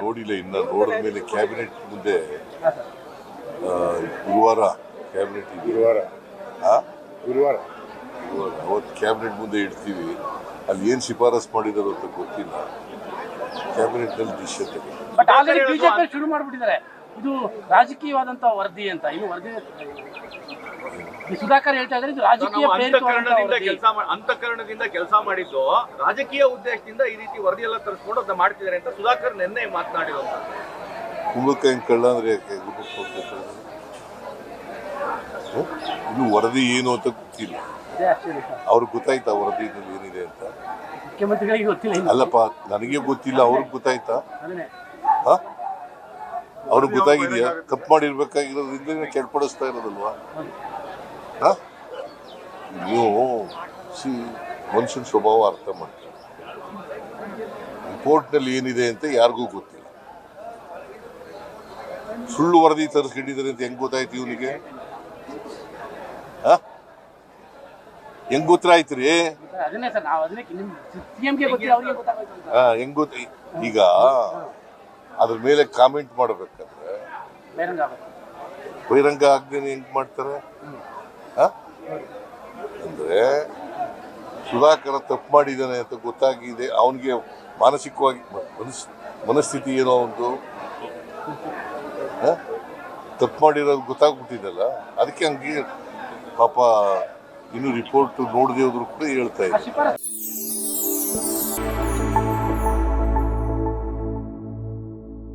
ನೋಡಿಲ್ಲ ಇನ್ನ ನೋಡಿದ ಮೇಲೆ ಕ್ಯಾಬಿನೆಟ್ ಮುಂದೆ ಆ, ಗುರುವಾರ ಕ್ಯಾಬಿನೆಟ್ ಗುರುವಾರ. ಆ? ಗುರುವಾರ. ಅವತ್ತು ಕ್ಯಾಬಿನೆಟ್ ಮುಂದೆ ಇಡ್ತೀವಿ. ಅಲ್ಲಿ ಏನು ಶಿಫಾರಸ್ ಮಾಡಿದಾರೋ ಅಂತ ಗೊತ್ತಿಲ್ಲ. ಕ್ಯಾಬಿನೆಟ್ನಲ್ಲಿ ಡಿಸಿಷನ್ ತಗೊಂಡು ಇದು ರಾಜಕೀಯವಾದಂತ ವರದಿ ಅಂತ ಇನ್ನು ವರದಿ ಸುಧಾಕರ್ ಹೇಳ್ತಾ ಇದ್ರೆ ಇದು ರಾಜಕೀಯ ಅಂತಃಕರಣದಿಂದ ಕೆಲಸ ಅಂತಃಕರಣದಿಂದ ಕೆಲಸ ಮಾಡಿದ್ದು ರಾಜಕೀಯ ಉದ್ದೇಶದಿಂದ ಈ ರೀತಿ ವರದಿ ಎಲ್ಲ ತರಿಸ್ಕೊಂಡು ಅದನ್ನ ಮಾಡ್ತಿದ್ದಾರೆ ಅಂತ ಸುಧಾಕರ್ ನಿನ್ನೆ ಮಾತನಾಡಿರೋದು. ಕುಂಬಳಕಾಯಿ ಕಳ್ಳ ಅಂದ್ರೆ? ಇನ್ನು ವರದಿ ಏನು ಅಂತ ಗೊತ್ತಿಲ್ಲ. ಅವ್ರಿಗೆ ಗೊತ್ತಾಯ್ತಾ ವರದಿ ಏನಿದೆ ಅಂತ? ಮುಖ್ಯಮಂತ್ರಿಗಳಿಗೆ ಗೊತ್ತಿಲ್ಲ ಅಲ್ಲಪ್ಪ ನನಗೆ ಗೊತ್ತಿಲ್ಲ ಅವ್ರಿಗೆ ಗೊತ್ತಾಯ್ತಾ? ಹ? ಅವ್ರಿಗೆ ಗೊತ್ತಾಗಿದೆಯಾ? ತಪ್ಪು ಮಾಡಿರ್ಬೇಕಾಗಿರೋದ್ರಿಂದ ಕೆಳಪಡಿಸ್ತಾ ಇರೋದಲ್ವಾ? ಹ? ನೀವು ಸಿ ಮನುಷ್ಯನ ಸ್ವಭಾವ ಅರ್ಥ ಮಾಡ್ತೀವಿ ರಿಪೋರ್ಟ್ನಲ್ಲಿ ಏನಿದೆ ಅಂತ ಯಾರಿಗೂ ಗೊತ್ತಿಲ್ಲ. ಸುಳ್ಳು ವರದಿ ತರಿಸ್ಕೊಂಡಿದ್ದಾರೆ ಅಂತ ಹೆಂಗ್ ಗೊತ್ತಾಯ್ತು ಇವನಿಗೆ? ಹೆಂಗ್ ಗೊತ್ತಾಯ್ತು ರೀ? ಹೆಂಗ್ ಗೊತ್ತ ಈಗ ಅದ್ರ ಮೇಲೆ ಕಾಮೆಂಟ್ ಮಾಡ್ಬೇಕಂದ್ರೆ ಬಹಿರಂಗ ಆಗ್ದೇನೆ ಹೆಂಗ್ ಮಾಡ್ತಾರೆ? ಅಂದ್ರೆ ಸುಧಾಕರ ತಪ್ಪು ಮಾಡಿದ್ದಾನೆ ಅಂತ ಗೊತ್ತಾಗಿದೆ ಅವನಿಗೆ ಮಾನಸಿಕವಾಗಿ ಮನಸ್ ಮನಸ್ಥಿತಿ ಏನೋ ಒಂದು. ತಪ್ಪು ಮಾಡಿರೋದು ಗೊತ್ತಾಗ್ಬಿಟ್ಟಿದಲ್ಲ ಅದಕ್ಕೆ ಹಂಗೆ ಪಾಪ ಇನ್ನು ರಿಪೋರ್ಟ್ ನೋಡದೇ ಹೋದ್ರು ಕೂಡ ಹೇಳ್ತಾ ಇದ್ದಾರೆ.